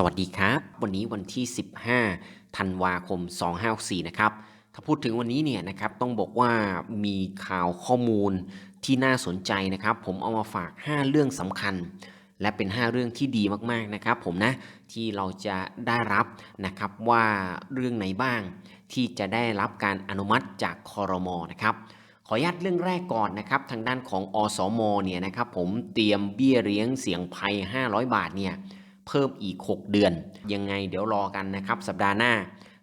สวัสดีครับ วันนี้วันที่ 15 ธันวาคม 2564นะครับ ถ้าพูดถึงวันนี้เนี่ยนะครับต้องบอกว่ามีข่าวข้อมูลที่น่าสนใจนะครับ ผมเอามาฝาก 5 เรื่องสำคัญ และเป็น 5 เรื่องที่ดีมากๆนะครับ ผมนะที่เราจะได้รับนะครับว่าเรื่องไหนบ้าง ที่จะได้รับการอนุมัติจากคอรมอนะครับขออนุญาตเรื่องแรกก่อนนะครับทางด้านของอสมเนี่ยนะครับผมเตรียมเบี้ยเลี้ยงเสียงภัย 500 บาทเนี่ย เพิ่มอีก 6 เดือน ยังไงเดี๋ยวรอกันนะครับสัปดาห์หน้า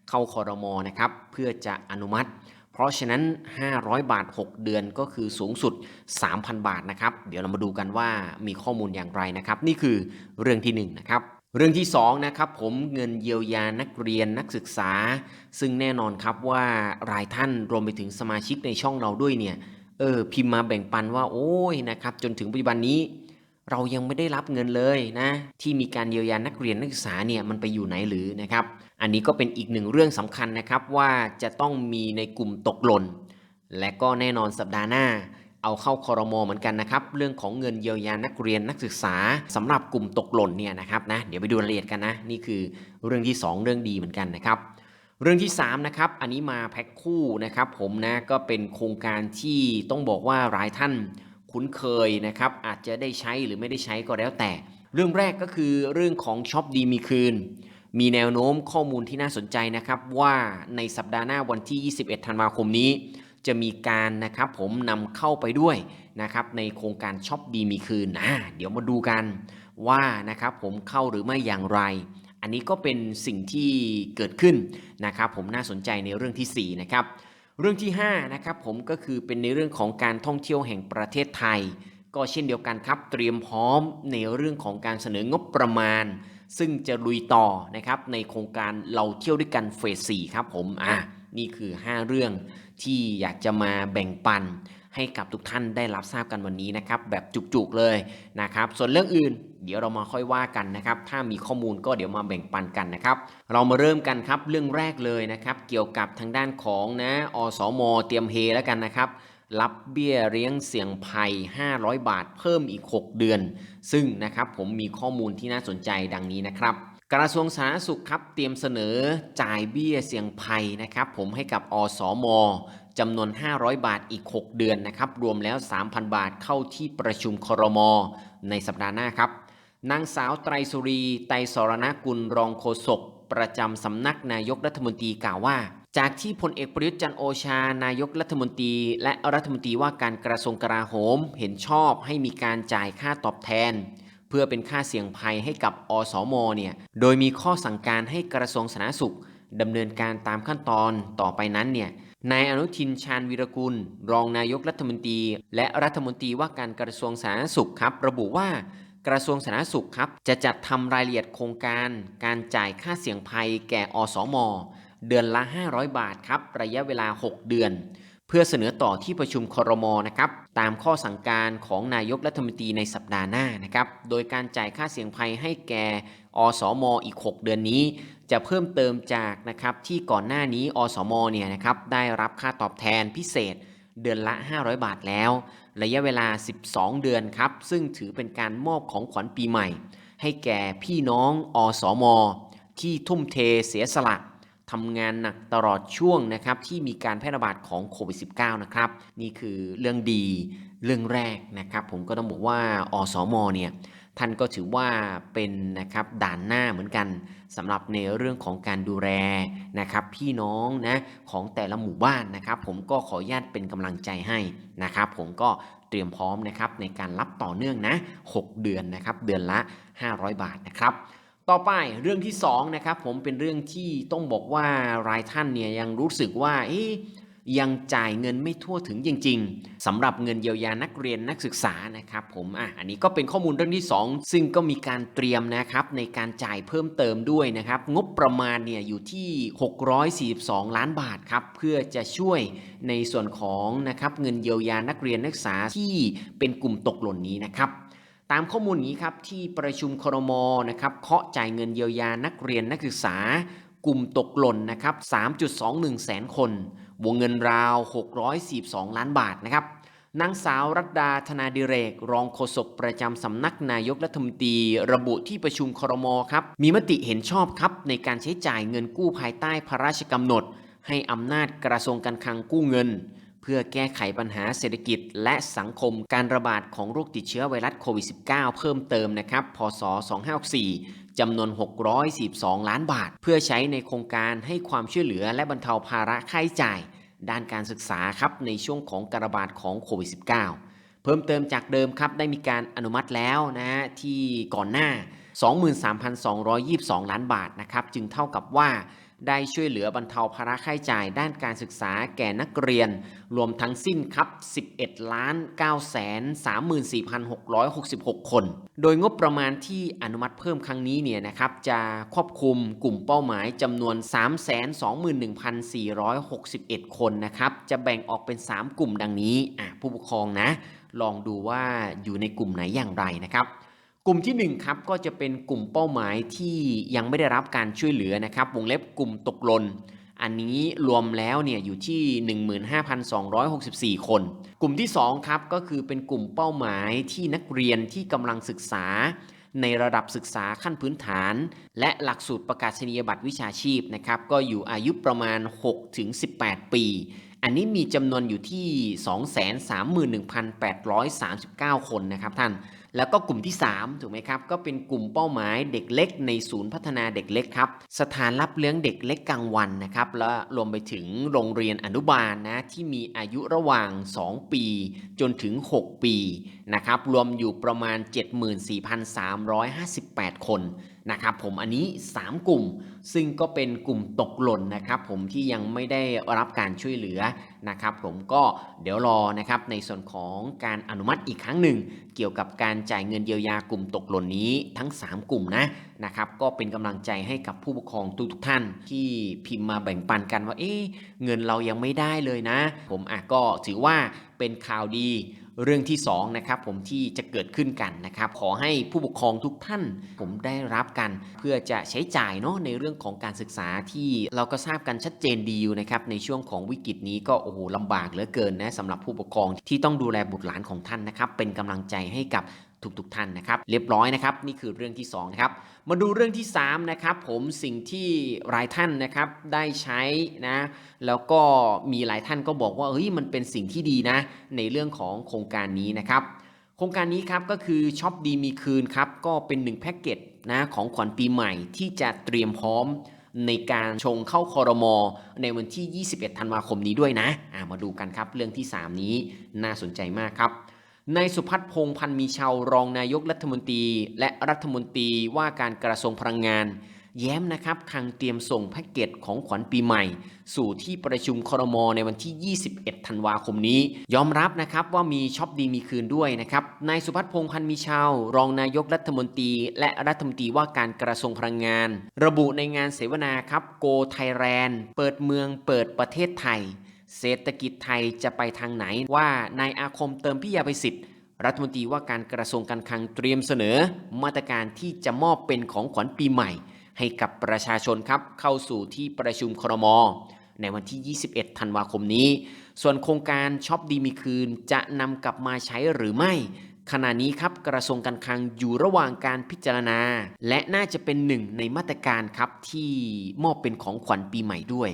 เข้าคอรมอนะครับเพื่อจะอนุมัติ เพราะฉะนั้น 500 บาท 6 เดือนก็คือสูงสุด 3,000 บาทนะครับ เดี๋ยวเรามาดูกันว่ามีข้อมูลอย่างไรนะครับ นี่คือเรื่องที่1นงนะครับเรื่องที่2นะครับผมเงินเยียวยานักเรียนนักศึกษา ซึ่งแน่นอนครับว่ารายท่านรวมไปถึงสมาชิกในช่องเราด้วยเนี่ยเออพิมพ์มาแบ่งปันว่าโอ้ยนะครับจนถึงปัจจุบันนี้ เรายังไม่ได้รับเงินเลยนะที่มีการเยียวยานักเรียนนักศึกษาเนี่ยมันไปอยู่ไหนหรือนะครับ อันนี้ก็เป็นอีกหนึ่งเรื่องสำคัญนะครับว่าจะต้องมีในกลุ่มตกหล่นและก็แน่นอนสัปดาห์หน้า เอาเข้าคอรมอเหมือนกันนะครับ เรื่องของเงินเยียวยานักเรียนนักศึกษาสำหรับกลุ่มตกหล่นเนี่ยนะครับนะเดี๋ยวไปดูรายละเอียดกันนะนี่คือเรื่องที่ 2 เรื่องดีเหมือนกันนะครับเรื่องที่3นะครับอันนี้มาแพ็คคู่นะครับผมนะก็เป็นโครงการที่ต้องบอกว่าหลายท่าน คุ้นเคยนะครับ อาจจะได้ใช้หรือไม่ได้ใช้ก็แล้วแต่ เรื่องแรกก็คือเรื่องของช็อปดีมีคืน มีแนวโน้มข้อมูลที่น่าสนใจนะครับ ว่าในสัปดาห์หน้าวันที่ 21 ธันวาคมนี้ จะมีการนะครับผมนำเข้าไปด้วยนะครับในโครงการช็อปดีมีคืนอ่าเดี๋ยวมาดูกันว่านะครับผมเข้าหรือไม่อย่างไร อันนี้ก็เป็นสิ่งที่เกิดขึ้นนะครับผมน่าสนใจในเรื่องทีสี่4นะครับ เรื่องที่5นะครับผมก็คือเป็นในเรื่องของการท่องเที่ยวแห่งประเทศไทย ก็เช่นเดียวกันครับ เตรียมพร้อมในเรื่องของการเสนองบประมาณ ซึ่งจะลุยต่อนะครับในโครงการเราเที่ยวด้วยกันเฟส4ครับผมอะนี่คือ 5 เรื่องที่อยากจะมาแบ่งปัน ให้กับทุกท่านได้รับทราบกันวันนี้นะครับแบบจุกๆเลยนะครับส่วนเรื่องอื่น เดี๋ยวเรามาค่อยว่ากันนะครับถ้ามีข้อมูลก็เดี๋ยวมาแบ่งปันกันนะครับเรามาเริ่มกันครับเรื่องแรกเลยนะครับเกี่ยวกับทางด้านของนะอสมเตรียมเฮแล้วกันนะครับรับเบี้ยเลี้ยงเสี่ยงภัย 500 บาทเพิ่มอีก 6 เดือน ซึ่งนะครับผมมีข้อมูลที่น่าสนใจดังนี้นะครับกระทรวงสาธารณสุขครับเตรียมเสนอจ่ายเบี้ยเสี่ยงภัยนะครับผมให้กับอสม จำนวน 500 บาทอีก 6 เดือนนะครับ รวมแล้ว 3,000 บาทเข้าที่ประชุมครม ในสัปดาห์หน้าครับ นางสาวไตรสุรี ไตรสรณกุลรองโฆษกประจำสำนักนายกรัฐมนตรีกล่าวว่า จากที่พลเอกประยุทธ์จันโอชา นายกรัฐมนตรี และรัฐมนตรีว่าการกระทรวงกลาโหม เห็นชอบให้มีการจ่ายค่าตอบแทน เพื่อเป็นค่าเสี่ยงภัยให้กับอสมเนี่ย โดยมีข้อสั่งการให้กระทรวงสาธารณสุขดำเนินการตามขั้นตอนต่อไปนั้นเนี่ย นายอนุทินชาญวีรกุล รองนายกรัฐมนตรี และรัฐมนตรีว่าการกระทรวงสาธารณสุขครับ ระบุว่ากระทรวงสาธารณสุขครับ จะจัดทำรายละเอียดโครงการ การจ่ายค่าเสี่ยงภัยแก่อสม เดือนละ 500 บาทครับ ระยะเวลา 6 เดือน เพื่อเสนอต่อที่ประชุมครมนะครับ ตามข้อสั่งการของนายกรัฐมนตรีในสัปดาห์หน้านะครับ โดยการจ่ายค่าเสี่ยงภัยให้แก่อสมอีก 6 เดือนนี้ จะเพิ่มเติมจากนะครับที่ก่อนหน้านี้อสมเนี่ยนะครับได้รับค่าตอบแทนพิเศษเดือนละ 500 บาทแล้ว ระยะเวลา 12 เดือนครับ ซึ่งถือเป็นการมอบของขวัญปีใหม่ ให้แก่พี่น้องอสม ที่ทุ่มเทเสียสละทำงานหนักตลอดช่วงนะครับที่มีการแพร่ระบาดของโควิด -19 นะครับ นี่คือเรื่องดีเรื่องแรกนะครับ ผมก็ต้องบอกว่าอสมเนี่ยท่านก็ถือว่าเป็นนะครับด่านหน้าเหมือนกัน สำหรับในเรื่องของการดูแลนะครับ พี่น้องนะของแต่ละหมู่บ้านนะครับ ผมก็ขออนุญาตเป็นกำลังใจให้นะครับ ผมก็เตรียมพร้อมนะครับในการรับต่อเนื่องนะ 6 เดือนนะครับเดือนละ 500 บาทนะครับต่อไปเรื่องที่2นะครับผมเป็นเรื่องที่ต้องบอกว่ารายท่านเนี่ยยังรู้สึกว่าเอ๊ะ ยังจ่ายเงินไม่ทั่วถึงจริง ๆสำหรับเงินเยียวยานักเรียนนักศึกษานะครับผมอะอันนี้ก็เป็นข้อมูลเรื่องที่ 2 ซึ่งก็มีการเตรียมนะครับในการจ่ายเพิ่มเติมด้วยนะครับงบประมาณเนี่ยอยู่ที่ 642 ล้านบาทครับเพื่อจะช่วยในส่วนของนะครับเงินเยียวยานักเรียนนักศึกษาที่เป็นกลุ่มตกหล่นนี้นะครับตามข้อมูลนี้ครับที่ประชุมครมนะครับเคาะจ่ายเงินเยียวยานักเรียนนักศึกษา กลุ่มตกหล่นนะครับ 3.21 แสนคน วงเงินราว 642 ล้านบาทนะครับ นางสาวรัตดาธนาดิเรก รองโฆษกประจำสำนักนายกรัฐมนตรี ระบุที่ประชุมครมครับ มีมติเห็นชอบครับ ในการใช้จ่ายเงินกู้ภายใต้พระราชกำหนด ให้อำนาจกระทรวงการคลังกู้เงิน พื่อแก้ไขปัญหาเศรษฐกิจและสังคมการระบาดของโรคติดเชื้อไวรัสโควิด -19 เพิ่มเติมนะครับ พศ 2564 จำนวน 642 ล้านบาท เพื่อใช้ในโครงการให้ความช่วยเหลือและบรรเทาภาระค่าใช้จ่าย ด้านการศึกษาครับในช่วงของการระบาดของโควิด -19 เพิ่มเติมจากเดิมครับได้มีการอนุมัติแล้วนะฮะที่ก่อนหน้า 23,222 ล้านบาทนะครับจึงเท่ากับว่าได้ช่วยเหลือบรรเทาภาระค่าใช้จ่ายด้านการศึกษาแก่นักเรียน รวมทั้งสิ้นครับ 11 ล้าน9 3 4 6 6 6 คน โดยงบประมาณที่อนุมัติเพิ่มครั้งนี้เนี่ยนะครับจะควบคุมกลุ่มเป้าหมายจำนวน 321,461 คนนะครับ จะแบ่งออกเป็น 3 กลุ่มดังนี้ ผู้ปกครองนะ ลองดูว่าอยู่ในกลุ่มไหนอย่างไรนะครับ กลุ่มที่ 1 ครับก็จะเป็นกลุ่มเป้าหมายที่ยังไม่ได้รับการช่วยเหลือนะครับ วงเล็บกลุ่มตกหล่นอันนี้รวมแล้วเนี่ยอยู่ที่ 15,264 คน กลุ่มที่ 2 ครับก็คือเป็นกลุ่มเป้าหมายที่นักเรียนที่กำลังศึกษา ในระดับศึกษาขั้นพื้นฐาน และหลักสูตรประกาศนียบัตรวิชาชีพนะครับก็อยู่อายุประมาณ 6-18 ปี อันนี้มีจำนวนอยู่ที่ 231,839 คนนะครับท่าน แล้วก็กลุ่มที่ 3 ถูกไหมครับ ก็เป็นกลุ่มเป้าหมายเด็กเล็กในศูนย์พัฒนาเด็กเล็กครับ สถานรับเลี้ยงเด็กเล็กกลางวันนะครับ และรวมไปถึงโรงเรียนอนุบาลนะ ที่มีอายุระหว่าง 2 ปี จนถึง 6 ปีนะครับ รวมอยู่ประมาณ 74,358 คน นะครับผมอันนี้ 3 กลุ่ม ซึ่งก็เป็นกลุ่มตกหล่นนะครับผมที่ยังไม่ได้รับการช่วยเหลือนะครับผมก็เดี๋ยวรอนะครับในส่วนของการอนุมัติอีกครั้งหนึ่ง เกี่ยวกับการจ่ายเงินเยียวยากลุ่มตกหล่นนี้ทั้ง 3 กลุ่มนะนะครับก็เป็นกำลังใจให้กับผู้ปกครองทุกท่านที่พิมพ์มาแบ่งปันกันว่าเอ๊ะเงินเรายังไม่ได้เลยนะ ผมอะก็ถือว่าเป็นข่าวดี เรื่องที่2นะครับผมที่จะเกิดขึ้นกันนะครับขอให้ผู้ปกครองทุกท่าน ผมได้รับกัน เพื่อจะใช้จ่ายเนาะในเรื่องของการศึกษาที่เราก็ทราบกันชัดเจนดีอยู่นะครับในช่วงของวิกฤตนี้ก็โอ้โหลำบากเหลือเกินนะสำหรับผู้ปกครองที่ต้องดูแลบุตรหลานของท่านนะครับเป็นกำลังใจให้กับ ทุกๆท่านนะครับ เรียบร้อยนะครับ นี่คือเรื่องที่2นะครับ มาดูเรื่องที่3นะครับผมสิ่งที่หลายท่านนะครับได้ใช้นะ แล้วก็มีหลายท่านก็บอกว่าเฮ้ยมันเป็นสิ่งที่ดีนะ ในเรื่องของโครงการนี้นะครับ โครงการนี้ครับก็คือช็อปดีมีคืนครับก็เป็น1แพ็กเกจนะของขวัญปีใหม่ที่จะเตรียมพร้อมในการชงเข้าคอรมอในวันที่ 21 ธันวาคมนี้ด้วยนะะมาดูกันครับ เรื่องที่ 3 นี้น่าสนใจมากครับ นายสุพัฒน์พงพันธ์มีชาวรองนายกรัฐมนตรี และรัฐมนตรีว่าการกระทรวงพลังงาน แย้มนะครับคังเตรียมส่งแพ็กเกจของขวัญปีใหม่ สู่ที่ประชุมครมในวันที่ 21 ธันวาคมนี้ ยอมรับนะครับว่ามีช็อปดีมีคืนด้วยนะครับนายสุพัฒน์พงพันธ์มีชาวรองนายกรัฐมนตรี และรัฐมนตรีว่าการกระทรวงพลังงาน ระบุในงานเสวนาครับโกไทยแลนด์เปิดเมืองเปิดประเทศไทย เศรษฐกิจไทยจะไปทางไหนว่านายอาคมเติมพิยาภัยศิษย์รัฐมนตรีว่าการกระทรวงการคลังเตรียมเสนอ มาตรการที่จะมอบเป็นของขวัญปีใหม่ ให้กับประชาชนครับเข้าสู่ที่ประชุมครม ในวันที่ 21 ธันวาคมนี้ ส่วนโครงการช็อปดีมีคืนจะนำกลับมาใช้หรือไม่ ขณะนี้ครับกระทรวงการคลังอยู่ระหว่างการพิจารณา และน่าจะเป็นหนึ่งในมาตรการครับที่มอบเป็นของขวัญปีใหม่ด้วย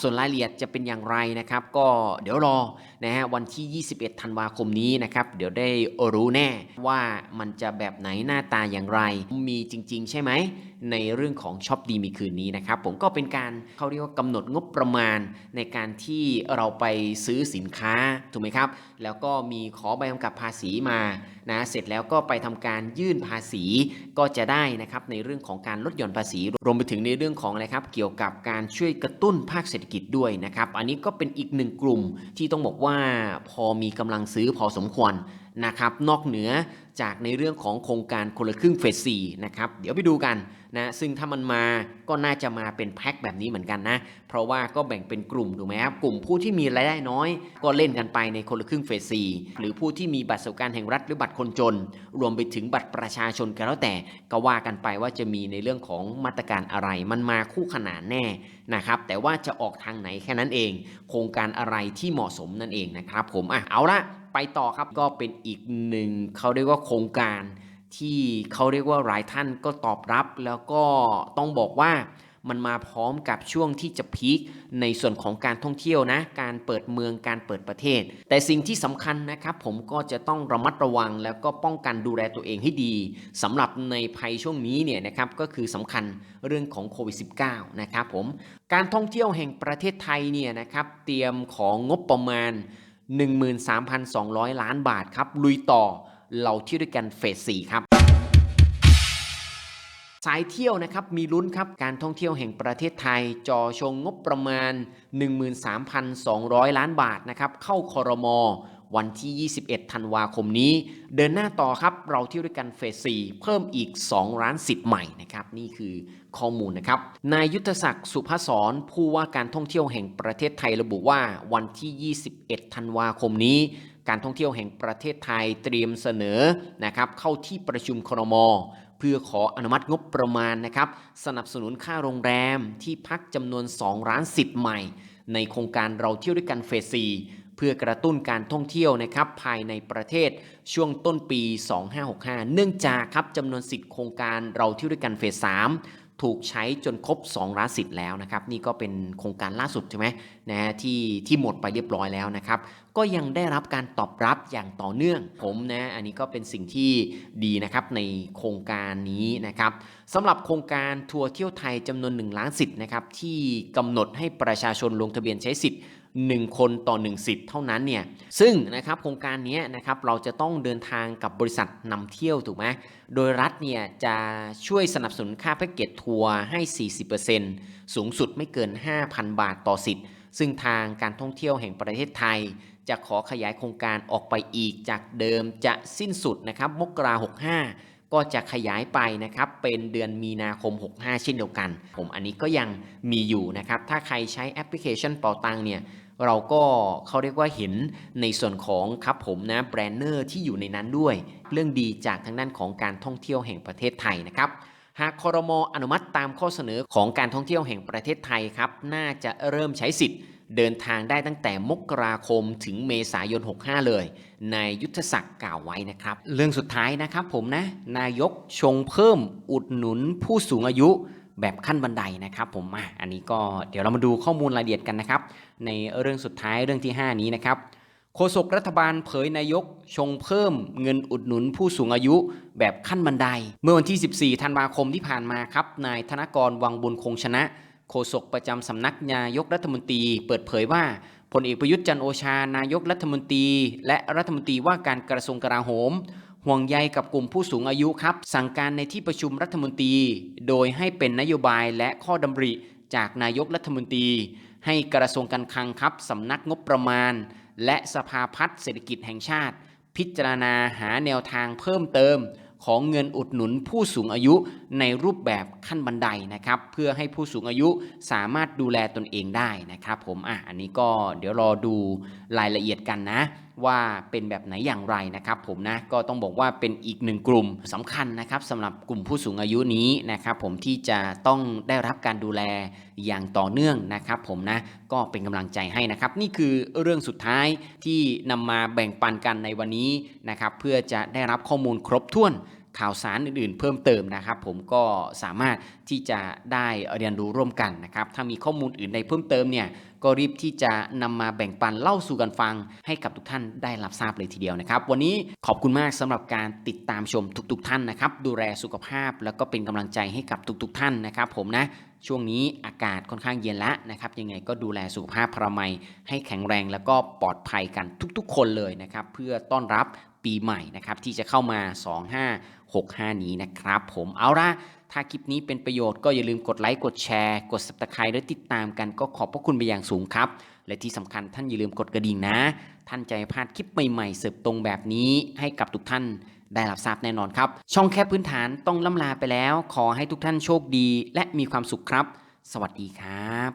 ส่วนรายละเอียดจะเป็นอย่างไรนะครับ ก็เดี๋ยวรอนะฮะวันที่ 21 ธันวาคมนี้นะครับ เดี๋ยวได้รู้แน่ว่ามันจะแบบไหนหน้าตาอย่างไร มีจริง ๆ ใช่ไหม ในเรื่องของช็อปดีมีคืนนี้นะครับ ผมก็เป็นการเขาเรียกว่ากำหนดงบประมาณในการที่เราไปซื้อสินค้าถูกไหมครับ แล้วก็มีขอใบกำกับภาษีมานะเสร็จแล้วก็ไปทำการยื่นภาษีก็จะได้นะครับในเรื่องของการลดหย่อนภาษี รวมไปถึงในเรื่องของอะไรครับเกี่ยวกับการช่วยกระตุ้นภาคเศรษฐกิจด้วยนะครับ อันนี้ก็เป็นอีกหนึ่งกลุ่มที่ต้องบอกว่าพอมีกำลังซื้อพอสมควรนะครับนอกเหนือจากในเรื่องของโครงการคนละครึ่งเฟส4นะครับเดี๋ยวไปดูกันนะซึ่งถ้ามันมาก็น่าจะมาเป็นแพ็คแบบนี้เหมือนกันนะ เพราะว่าก็แบ่งเป็นกลุ่มถูกไหมครับกลุ่มผู้ที่มีรายได้น้อย ก็เล่นกันไปในคนละครึ่งเฟส4หรือผู้ที่มีบัตรสวัสดิการแห่งรัฐหรือบัตรคนจน รวมไปถึงบัตรประชาชนก็แล้วแต่ก็ว่ากันไปว่าจะมีในเรื่องของมาตรการอะไร มันมาคู่ขนานแน่นะครับแต่ว่าจะออกทางไหนแค่นั้นเอง โครงการอะไรที่เหมาะสมนั่นเองนะครับผมอะเอาละ ไปต่อครับก็เป็นอีกหนึ่งเขาเรียกว่าโครงการที่เขาเรียกว่าหลายท่านก็ตอบรับ แล้วก็ต้องบอกว่ามันมาพร้อมกับช่วงที่จะพีคในส่วนของการท่องเที่ยวนะ การเปิดเมืองการเปิดประเทศ แต่สิ่งที่สำคัญนะครับ ผมก็จะต้องระมัดระวังแล้วก็ป้องกันดูแลตัวเองให้ดีสำหรับในภัยช่วงนี้เนี่ยนะครับก็คือสำคัญเรื่องของโควิด -19 นะครับผมการท่องเที่ยวแห่งประเทศไทยเนี่ยนะครับเตรียมของงบประมาณ 13,200 ล้านบาทครับ ลุยต่อเราเที่ยวด้วยกันเฟส4ครับสายเที่ยวนะครับมีลุ้นครับการท่องเที่ยวแห่งประเทศไทยจอชงงบประมาณ 13,200 ล้านบาทนะครับเข้าคอรมอ วันที่ 21 ธันวาคมนี้ เดินหน้าต่อครับ เราเที่ยวด้วยกันเฟส 4 เพิ่มอีก2ล้านสิทธิ์ใหม่นะครับ นี่คือข้อมูลนะครับ นายยุทธศักดิ์สุภศรผู้ว่าการท่องเที่ยวแห่งประเทศไทยระบุว่าวันที่ 21 ธันวาคมนี้ การท่องเที่ยวแห่งประเทศไทยเตรียมเสนอนะครับเข้าที่ประชุมครมเพื่อขออนุมัติงบประมาณนะครับสนับสนุนค่าโรงแรมที่พักจำนวน2ล้านสิทธิ์ใหม่ ในโครงการเราเที่ยวด้วยกันเฟส 4 เพื่อกระตุ้นการท่องเที่ยวนะครับภายในประเทศช่วงต้นปี 2565 เนื่องจากครับจำนวนสิทธิ์โครงการเราเที่ยวด้วยกันเฟส 3ถูกใช้จนครบ 2 ล้านสิทธิ์แล้วนะครับ นี่ก็เป็นโครงการล่าสุดใช่ไหมนะฮะที่ที่หมดไปเรียบร้อยแล้วนะครับ ก็ยังได้รับการตอบรับอย่างต่อเนื่องผมนะอันนี้ก็เป็นสิ่งที่ดีนะครับในโครงการนี้นะครับสำหรับโครงการทัวร์เที่ยวไทยจำนวน 1 ล้านสิทธิ์นะครับที่กำหนดให้ประชาชนลงทะเบียนใช้สิทธิ์ 1 คนต่อ 1 สิทธิ์เท่านั้นเนี่ยซึ่งนะครับโครงการนี้นะครับเราจะต้องเดินทางกับบริษัทนำเที่ยวถูกไหมโดยรัฐเนี่ยจะช่วยสนับสนุนค่าแพ็กเกจทัวร์ให้ 40%สูงสุดไม่เกิน 5,000 บาทต่อสิทธิ์ ซึ่งทางการท่องเที่ยวแห่งประเทศไทย จะขอขยายโครงการออกไปอีกจากเดิมจะสิ้นสุดนะครับมกรา65 ก็จะขยายไปนะครับเป็นเดือนมีนาคม 65 เช่นเดียวกัน ผมอันนี้ก็ยังมีอยู่นะครับ ถ้าใครใช้แอปพลิเคชันเป่าตังเนี่ยเราก็เขาเรียกว่าเห็นในส่วนของครับผมนะแบรนเนอร์ที่อยู่ในนั้นด้วย เรื่องดีจากทางด้านของการท่องเที่ยวแห่งประเทศไทยนะครับหากคอรมออนุมัติตามข้อเสนอของการท่องเที่ยวแห่งประเทศไทยครับ น่าจะเริ่มใช้สิทธิ์ เดินทางได้ตั้งแต่มกราคมถึงเมษายน 65 เลย นายยุทธศักดิ์กล่าวไว้นะครับ เรื่องสุดท้ายนะครับผมนะ นายกชงเพิ่มอุดหนุนผู้สูงอายุแบบขั้นบันไดนะครับผมอะอันนี้ก็เดี๋ยวเรามาดูข้อมูลรายละเอียดกันนะครับ ในเรื่องสุดท้ายเรื่องที่ 5 นี้นะครับโฆษกรัฐบาลเผยนายกชงเพิ่มเงินอุดหนุนผู้สูงอายุแบบขั้นบันได เมื่อวันที่ 14 ธันวาคมที่ผ่านมาครับ นายธนกรวังบุญคงชนะ โฆษกประจำสำนักนายกรัฐมนตรี เปิดเผยว่าพลเอกประยุทธ์จันโอชา นายกรัฐมนตรี และรัฐมนตรีว่าการกระทรวงกลาโหม ห่วงใยกับกลุ่มผู้สูงอายุครับ สั่งการในที่ประชุมรัฐมนตรี โดยให้เป็นนโยบายและข้อดำริจากนายกรัฐมนตรี ให้กระทรวงการคลังครับสำนักงบประมาณ และสภาพัฒน์เศรษฐกิจแห่งชาติ พิจารณาหาแนวทางเพิ่มเติม ของเงินอุดหนุนผู้สูงอายุในรูปแบบขั้นบันไดนะครับ เพื่อให้ผู้สูงอายุสามารถดูแลตนเองได้นะครับผมอะอันนี้ก็เดี๋ยวรอดูรายละเอียดกันนะ ว่าเป็นแบบไหนอย่างไรนะครับผมนะก็ต้องบอกว่าเป็นอีกหนึ่งกลุ่มสำคัญนะครับสำหรับกลุ่มผู้สูงอายุนี้นะครับผมที่จะต้องได้รับการดูแลอย่างต่อเนื่องนะครับผมนะก็เป็นกำลังใจให้นะครับ นี่คือเรื่องสุดท้ายที่นำมาแบ่งปันกันในวันนี้นะครับ เพื่อจะได้รับข้อมูลครบถ้วนข่าวสารอื่นๆ เพิ่มเติมนะครับ ผมก็สามารถที่จะได้เรียนรู้ร่วมกันนะครับ ถ้ามีข้อมูลอื่นใดเพิ่มเติมเนี่ยก็รีบที่จะนำมาแบ่งปันเล่าสู่กันฟัง ให้กับทุกท่านได้รับทราบเลยทีเดียวนะครับ วันนี้ขอบคุณมากสำหรับการติดตามชมทุก ๆ ท่านนะครับ ดูแลสุขภาพแล้วก็เป็นกำลังใจให้กับทุก ๆ ท่านนะครับ ผมนะ ช่วงนี้อากาศค่อนข้างเย็นแล้วนะครับ ยังไงก็ดูแลสุขภาพพรามัยให้แข็งแรงแล้วก็ปลอดภัยกันทุกๆ คนเลยนะครับ เพื่อต้อนรับปีใหม่นะครับ ที่จะเข้ามา 2565 นี้นะครับ ผมเอาละถ้าคลิปนี้เป็นประโยชน์ก็อย่าลืมกดไลค์กดแชร์ กด subscribe และติดตามกันก็ขอบพระคุณไปอย่างสูงครับ และที่สำคัญท่านอย่าลืมกดกระดิ่งนะ ท่านจะพลาดคลิปใหม่ๆ เสิร์ฟตรงแบบนี้ให้กับทุกท่าน ได้รับทราบแน่นอนครับ ช่องแคบพื้นฐานต้องล่ำลาไปแล้ว ขอให้ทุกท่านโชคดี และมีความสุขครับ สวัสดีครับ